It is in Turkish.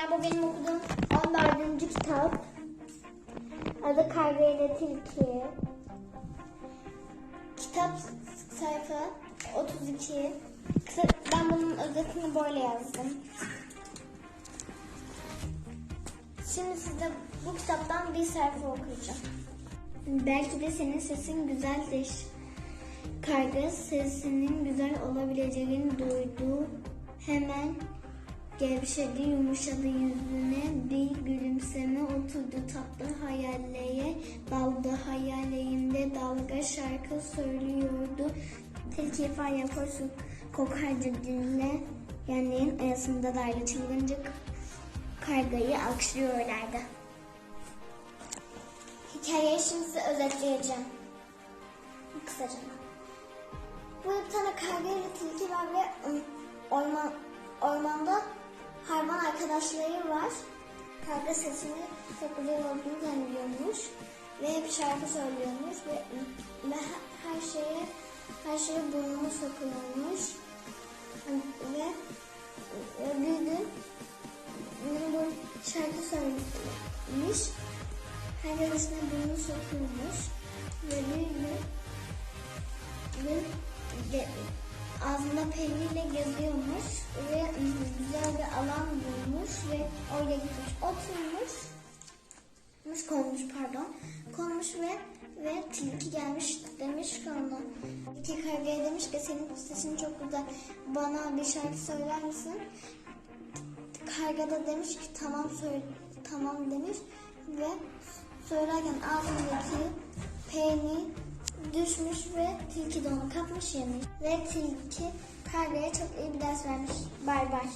çocuklar bu benim okuduğum 14. kitap. Adı Karga ile Tilki. Kitap sayfa 32. Kısa, ben bunun özetini böyle yazdım. Şimdi size bu kitaptan bir sayfa okuyacağım. Belki de senin sesin güzeldir. Karga sesinin güzel olabileceğini duydu. Hemen gevşedi, yumuşadı yüzüne bir gülümseme oturdu tatlı hayalleye daldı hayaleyimde dalga şarkı söylüyordu. Tilki far yaparsın kokardı dinle yanların arasında darlı çılgınca kargayı alkışlıyorlardı. Hikayeyi şimdi size özetleyeceğim. Kısaca. Arkadaşları var. Karga sesini çok güzel olduğunu zannediyormuş. Ve hep şarkı söylüyormuş ve, ve he- her şeye her şeye burnunu sokuyormuş. Ve, ve bir gün bir gün şarkı söylemiş. Herkesine burnunu sokuyormuş. Ve bir gün peynirle geziyormuş ve güzel bir alan bulmuş ve oraya gitmiş. Oturmuş. Mış konmuş pardon. Konmuş ve ve tilki gelmiş demiş ki ona tilki kargaya demiş ki senin sesin çok güzel. Bana bir şarkı söyler misin? Karga da demiş ki tamam söyle tamam demiş ve söylerken ağzındaki peynir düşmüş ve tilki de onu kapmış yemiş. Ve tilki kargaya çok iyi bir ders vermiş. Bay bay.